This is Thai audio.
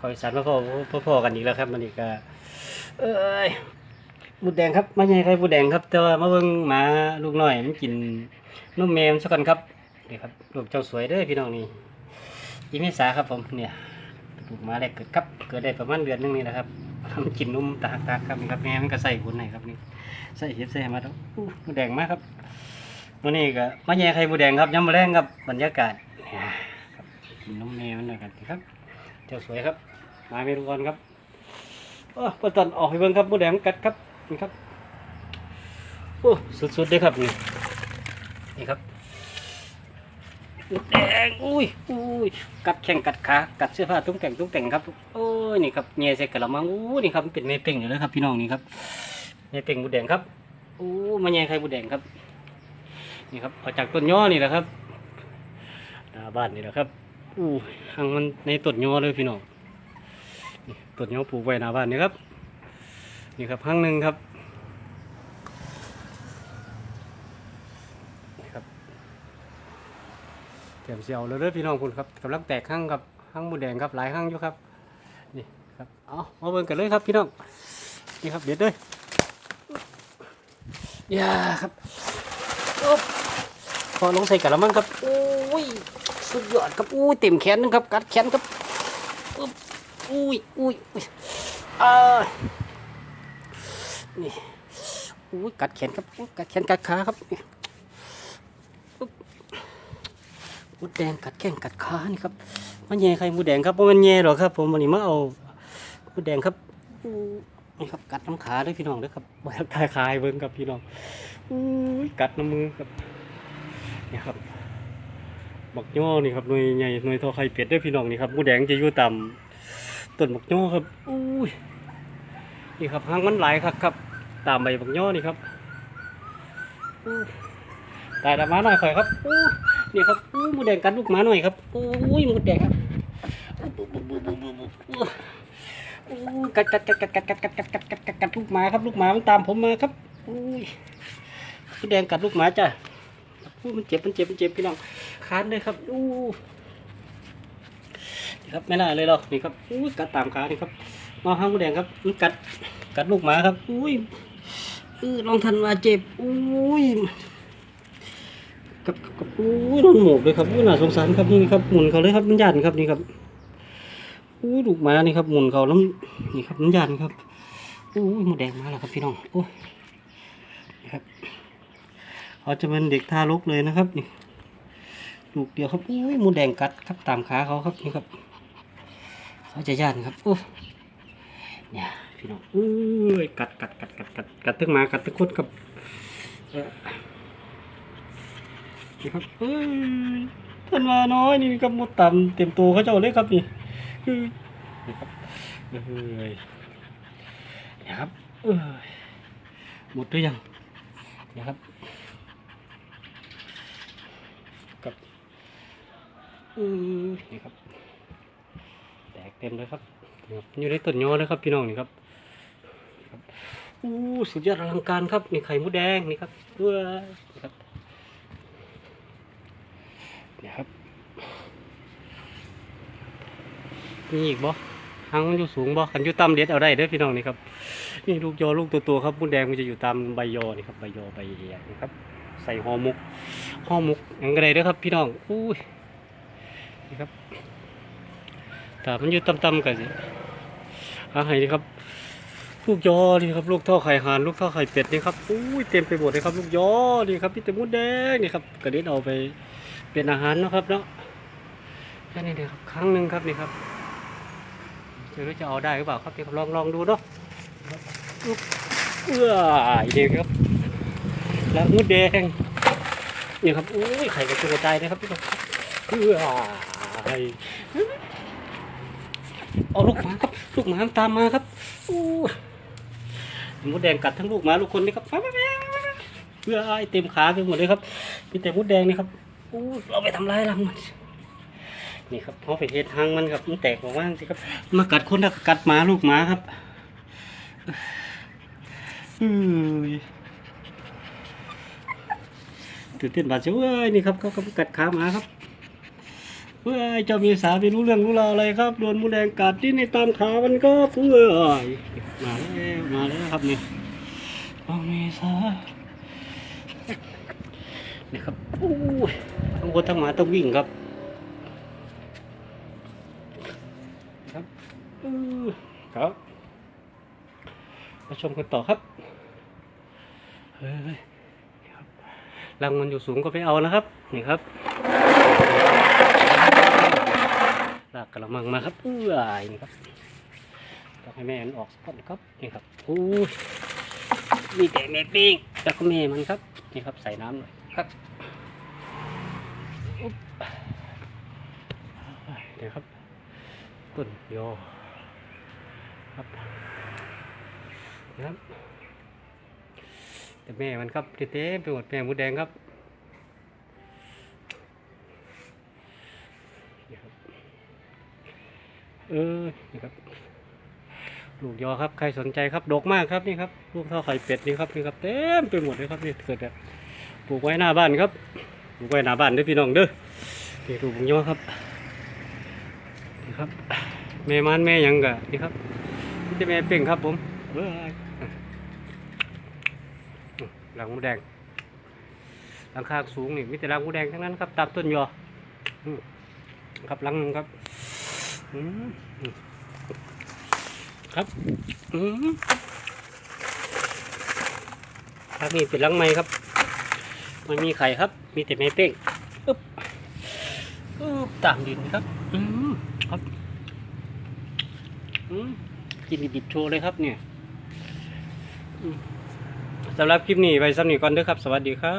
คอยสันมาพ่อพ่อพ่อกันอีกแล้วครับมันอีกเอ้ยหมูแดงครับไม่ใช่ใครหมูแดงครับ แต่ว่ามาเบิ่งหมาลูกน้อยมันกินนมแมวสักกันครับนี่ครับลูกเจ้าสวยเด้อพี่น้องนี่อีเมษาครับผมเนี่ยลูกหมาแรกเกิดครับ เกิดได้ประมาณเดือนนึงนี่นะครับมันกินนมตากตากครับนี่ครับแม่มันก็ใส่หุ่นให้ครับนี่ใส่เห็บใส่มาแล้วอู้หมูแดงมากครับวันนี้ก็มาแย่ไข่หมูแดงครับย้ำมาแรงครับบรรยากาศเนี่ยครับกินนมแมวมันหน่อยกันครับ เจ้าสวยครับ มาเมรุกรครับโอ้ปตันออกให้เบิ่งครับหมูแดงมันกัดครับนี่ครับโอ้สุดๆเลยครับนี่นี่ครับหมูแดงอุ้ยอุ้ยกัดแข้งกัดขากัดเสื้อผ้าตุ้งแต่งตุ้งแต่งครับโอ้ยนี่ครับเงียใส่กระมังอู้นี่ครับมันเป็นเมเป่งอยู่เลยครับพี่น้องนี่ครับเมเป่งหมูแดงครับอู้มาแย่ไข่หมูแดงครับ นี่ครับเอาจากต้นย่อนี่แหละครับหน้าบ้านนี่แหละครับ อู้หางมันในต้นยอเลยพี่น้องต้นยอปลูกไว้หน้าบ้านนี่ครับ นี่ครับหางหนึ่งครับนี่ครับเตรียมเสียวเลยเด้อพี่น้องคุณครับกำลังแตกห้างครับห้างมูแดงครับหลายห้างอยู่ครับนี่ครับเอามาเบิ่งกันเลยครับพี่น้องนี่ครับเด็ดเลยยาครับโอ๊บพอลงใส่กระมังครับอุ้ย สุดยอดครับอุ้ยเต็มแขนนึงครับ กัดแขนครับอุ้ยอุ้ยอุ้ยเอ่านี่อุ้ยกัดแขนครับกัดแขนกัดขาครับนี่อุ๊บมดแดงกัดแข้งกัดขานี่ครับมันแย่ใครมดแดงครับเพราะมันแย่หรอครับ ผมวันนี้มาเอามดแดงครับนี่ครับกัดน้ำขาด้วยพี่น้องด้วยครับบอยากทายคายเบิ้งครับพี่น้องอุ้ยกัดน้ำมือครับนี่ครับ บักย่อนี่ครับหน่วยใหญ่หน่วยทอไข่เป็ดเด้วยพี่น้องนี่ครับมูแดงจะอยู่ต่ำต้นบักย่อครับอุ้ยนี่ครับหางมันหลายครับครับ ตามใบบักย่อนี่ครับอู้ตายดามาหน่อยข่อยครับอู้นี่ครับอู้มูแดงกัดลูกหมาหน่อยครับอุ้ยมูแดงครับอู้กัดกัดกัดกัดกัดกัดกัดกัดกัดกัดกัดกัดลูกหมาครับลูกหมามันตามผมมาครับอุ้ยมูแดงกัดลูกหมาจ้ะอู้มันเจ็บมันเจ็บมันเจ็บพี่น้อง คานเลยครับอู้นี่ครับไม่น่าเลยหรอกนี่ครับอู้กัดตามขานี่ครับมาห้างแดงครับมันกัดกัดลูกหมาครับอุ้ยเออลองทันมาเจ็บอุ้ยกับกับกับอุ้ยโดนหมกเลยครับอุ้ยน่าสงสารครับนี่ครับหมุนเขาเลยครับมันยันครับนี่ครับอู้ลูกหมานี่ครับหมุนเขาแล้วนี่ครับมันยันครับอู้ยหมูแดงมาแล้วครับพี่น้องโอ้ยนี่ครับเขาจะเป็นเด็กทารกเลยนะครับนี่ ลูกเดียวครับอุ้ยมูแดงกัดครับตามขาเขาครับนี่ครับเขาจะย่านครับโอ้เนี่ยพี่น้องอุ้ยกัดกัดกัดกัดกัดกัดตึ้งมากัดตึ้งคดครับนี่ครับเอ้ยท่านมาน้อยนี่ครับมดต่ำเต็มตัวเขาเจ้าเลยครับนี่เอ้ยนี่ครับเอ้ยนี่ครับเอ้ยหมดหรือยังนี่ครับ อือนี่ครับ แตกเต็มเลยครับนี่ครับ อยู่ในต้นยอเลยครับพี่น้องนี่ครับอู้สุดยอดอลังการครับนี่ไข่มดแดงนี่ครับด้วยนี่ครับนี่ครับมีอีกบ่หางมันอยู่สูงบ่ขันอยู่ต่ำเด็ดเอาได้เด้อพี่น้องนี่ครับนี่ลูกยอลูกตัวตัวๆครับมดแดงมันจะอยู่ตามใบยอนี่ครับใบยอใบใหญ่นี่ครับ ใส่ห่อหมกห่อหมกอย่างไรเด้อครับ พี่น้องอู้ย นี่ครับแต่มันอยู่ต่ำๆกันสิอาหารนี่ครับ ลูกยอนี่ครับ ลูกท่าไข่ห่านลูกท่าไข่เป็ดนี่ครับอุ้ยเต็มไปหมดเลยครับ ลูกยอนี่ครับพี่เต็มมดแดงนี่ครับกระเด็นเอาไปเป็นอาหารนะครับเนาะแค่นี้เดียวครับครั้งหนึ่งครับนี่ครับเดี๋ยวจะเอาได้หรือเปล่าครับเดี๋ยวลองลองดูเนาะเอื้อเดียวครับแล้วมดแดงนี่ครับอุ้ยไข่กระจุยกระจายเลยครับพี่ครับเพื่อ ไอ้เอาลูกหมาครับ ลูกหมาตามมาครับอู้มดแดงกัดทั้งลูกหมาลูกคนนี่ครับเพื่อไอเต็มขาไปหมดเลยครับมีแต่มดแดงนี่ครับอู้เราไปทำลายรังมันนี่ครับเขาไปเห็ดทางมันครับมันแตกออกมาสิครับ มากัดคนแล้วกัดหมาลูกหมาครับอือตื่นเต้นบาดเจ็บเว้ยนี่ครับเขาก็กัดขาหมาครับ พื่อให้เจ้าเมีสาไปรู้เรื่องรู้ราวอะไรครับโดนมูแดงกัดที่ในตามขามันก็เพื่อมาแล้วมาแล้วครับนี่เอาเมษานี่ครับอู้ยทั้งคนทั้งหมาต้องวิ่งครับครับอครับมาชมกันต่อครับเฮ้ยนะครับรังมันอยู่สูงก็ไปเอานะครับนี่ครับ ลากกระมังมาครับเอื้อยนี่ครับต้องให้แม่มันออกสัก่อนครับนี่ครับอู้ยมีแต่แม่ปิ้งแล้วก็แม่มันครับนี่ครับใส่น้ำหน่อยครับอุ๊บเดี๋ยวครับต้นโยอครับนะครับแต่แม่มันครับเต็มไปหมดแม่มดแดงครับ เออนี่ครับ ลูกยอครับ ใครสนใจครับ ดกมากครับนี่ครับ ลูกท่าไข่เป็ดนี่ครับนี่ครับเต็มไปหมดเลยครับนี่เกิดแบบปลูกไว้หน้าบ้านครับ ปลูกไว้หน้าบ้านด้อพี่น้องเด้อนี่ลูกยอครับ นี่ครับ แม่มันแม่ยังกะนี่ครับนี่จะแม่เป่งครับผมเว้ยหลังมูแดงหลังคาสูงนี่มีแต่หลังมูแดงทั้งนั้นครับตามต้นยอครับหลังนึงครับ ครับอืมครับนี่เป็นลังไม้ครับไม่มีไข่ครับ มีแต่ไม้เป้งอึ๊บอึ๊บตามดินครับ อืมครับอืมกินดิบๆโชว์เลยครับ เนี่ยสำหรับคลิปนี้ไปสำนีก่อนเด้อครับ สวัสดีครับ